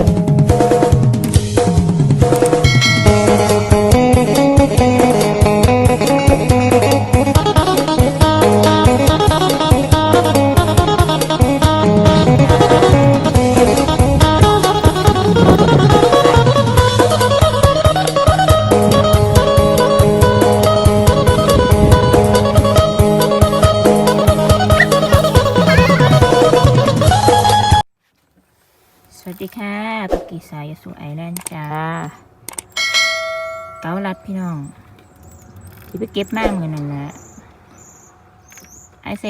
ส สายสูไอแลนด์จ้า เกาลัดพี่น้อง ที่ไปเก็บมาเหมือนนั่นแหละไอเซ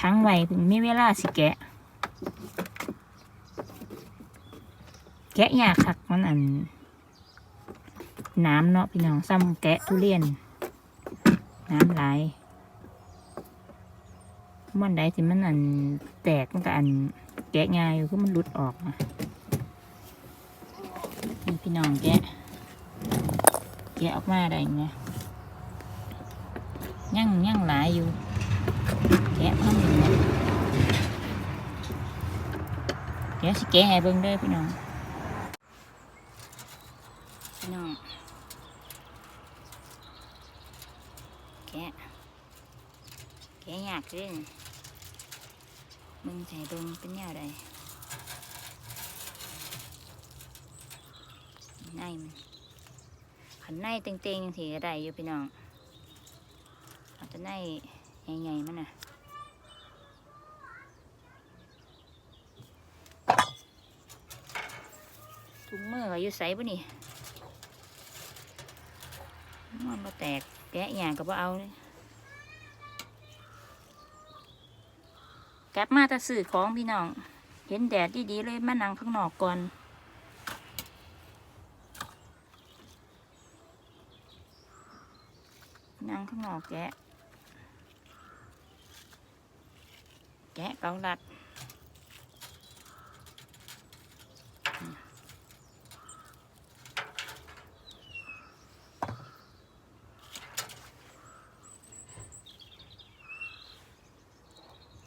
ทั้งไว้เพิ่งมีเวลาสิแกะ แกะยากคักมันอัน น้ำเนาะพี่น้องซ้ำแกะทุเรียน น้ำไหลมันใดที่มันอันแตกมันก็อันแกะง่ายอยู่คือมันหลุดออกนะ พี่น้องแกะแกะออกมาได้ไงยั่งยั่งหลายอยู่ แกะมันอยู่เนี่ยเดี๋ยวสิแกะให้เบิ่งเด้อพี่น้อง พี่น้อง แกะ แกะยากเด้นมึงใส่เบิ่งเป็นแนวใด ในมันขันในเต็งๆยังถือก็ได้อยู่พี่น้องเอาแต่ในใหญ่ๆมันน่ะถุงมือก็อยู่ใส่ปะนี่มันมาแตกแกะอย่างก็บ่เอาเลยกลับมาแตะสื่อของพี่น้อง เห็นแดดดีๆเลยมานั่งข้างนอกก่อน นั่งข้างนอกแกะ แกะเกาลัด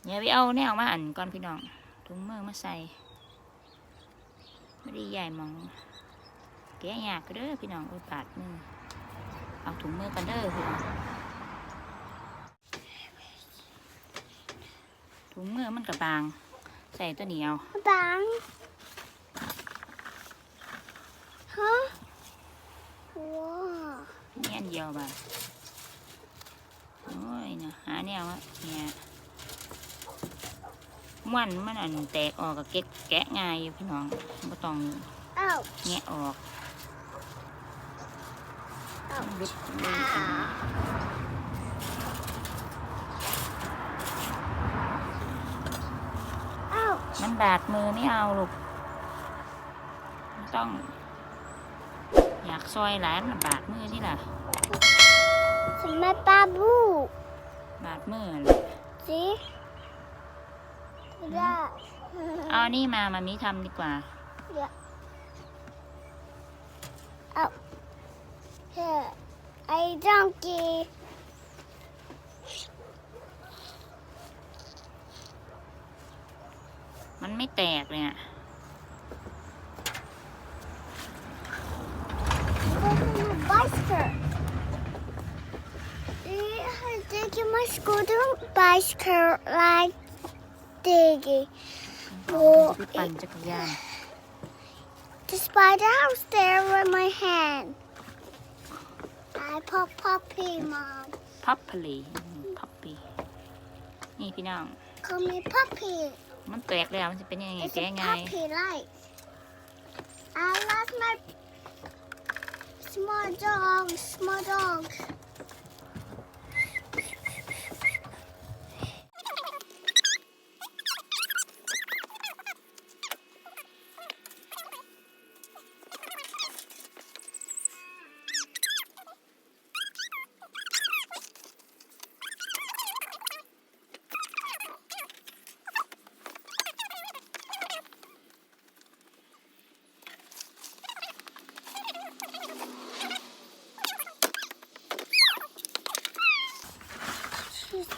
อย่าไปเอาแนวมาอันก่อนพี่น้องถุงมือมาใส่ ไม่ได้ใหญ่มอง แกะยากก็เด้อพี่น้องโอ้ปาดมือ เอาถุงมือกันเด้อพี่น้องถุงมือมันกับบาง ใส่ตัวเหนียวบังฮะว้านี่อันเดียวบ่าโอ้ยนะหาแนวอะเนี่ยมันมันอันแตกออกกับเก็บแกะง่ายอยู่พี่น้องไม่ต้องเอ้าแงะออก เอ้าลุกเลยอันนี้เอ้ามันบาดมือไม่เอาลูกมันต้อง อยากซอยหลานน่ะบาดมือนี่ล่ะทำไมปลาบูบาดมือเลยสิได้เอานี่มามามีทำดีกว่า เฮ้ไอ้จังกี้มันไม่แตกเลยอะ bicycle I think my scooter bicycle like diggy โอ้ไปปั่นจักรยาน The spider house there with my hand. I pop puppy, mom. พับพลีพับปีนี่พี่น้อง Call me puppy. มันแตกแล้วมันจะเป็นยังไง It's แก้ a ไง puppy light. I love my small dog, small dog.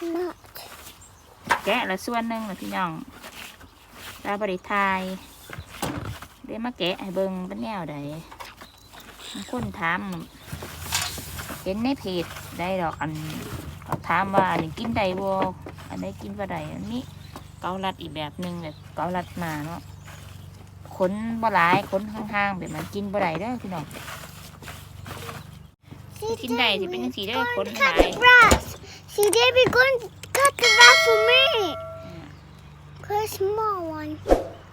Not. แกะละส่วนหนึ่งละพี่น้องตาบริทายเดี๋ยวมาแกะให้เบิ่งเป็นแนวใดบางคนถามเห็นในเพจได้ดอกอันเขาถามว่าอันนี้กินได้บ่อันนี้กินบ่ได้อันนี้เกาลัดอีกแบบหนึงแบบเกาลัดหนาเนาะขนบ่หลายขนห่างๆแบบมันกินบ่ได้เด้อพี่น้อง See, Chị này thì Daddy, bên chị đó go cuốn and cut lại. the grass. See, David, go and cut the grass for me. Cut a small one.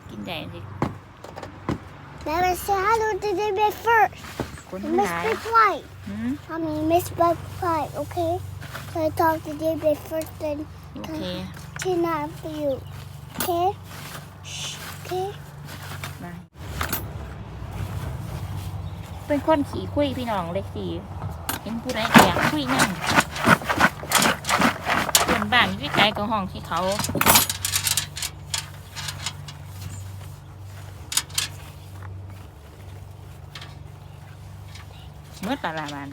กินได้สิ Mama, say hello to David first. ขน You ห miss ลาย Big White. หืม Mommy, you miss Big White, okay? So I talk to David first, then โอเค Tina after you. Okay? Shh, okay? มาเป็นคนขี่คุยพี่น้องเล็กสี่เห็นผู้ใดก็อยากคุยนั่งเพื่อนบ้านอยู่ใกล้กับห้องที่เขาเมื่อตลาดบาน